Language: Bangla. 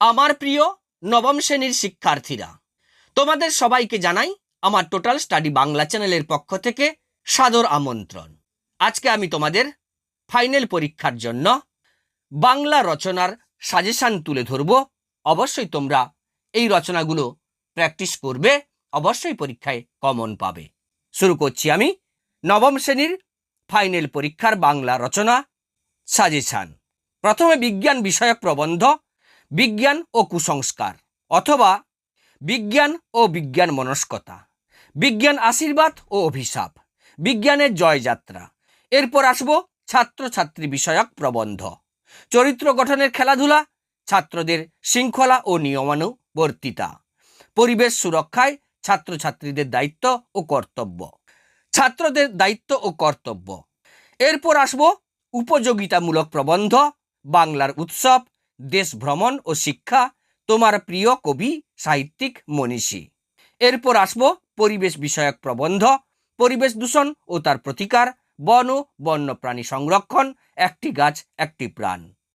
আমার প্রিয় নবম শ্রেণির শিক্ষার্থীরা, তোমাদের সবাইকে জানাই আমার টোটাল স্টাডি বাংলা চ্যানেলের পক্ষ থেকে সাদর আমন্ত্রণ। আজকে আমি তোমাদের ফাইনাল পরীক্ষার জন্য বাংলা রচনার সাজেশান তুলে ধরব। অবশ্যই তোমরা এই রচনাগুলো প্র্যাকটিস করবে, অবশ্যই পরীক্ষায় কমন পাবে। শুরু করছি আমি নবম শ্রেণির ফাইনাল পরীক্ষার বাংলা রচনা সাজেশান। প্রথমে বিজ্ঞান বিষয়ক প্রবন্ধ বিজ্ঞান ও কুসংস্কার অথবা বিজ্ঞান ও বিজ্ঞান মনস্কতা। বিজ্ঞান আশীর্বাদ ও অভিশাপ। বিজ্ঞানের জয়যাত্রা। এরপর আসব ছাত্রছাত্রী বিষয়ক প্রবন্ধ। চরিত্র গঠনের খেলাধুলা, ছাত্রদের শৃঙ্খলা ও নিয়মানুবর্তিতা। পরিবেশ সুরক্ষায় ছাত্রছাত্রীদের দায়িত্ব ও কর্তব্য। ছাত্রদের দায়িত্ব ও কর্তব্য। এরপর আসব উপযোগিতামূলক প্রবন্ধ, বাংলার উৎসব দেশ ভ্রমণ ও শিক্ষা, তোমার প্রিয় কবি, সাহিত্যিক মনীষী। এরপর আসব পরিবেশ বিষয়ক প্রবন্ধ, পরিবেশ দূষণ ও তার প্রতিকার, বন ও বন্যপ্রাণী সংরক্ষণ, একটি গাছ, একটি প্রাণ।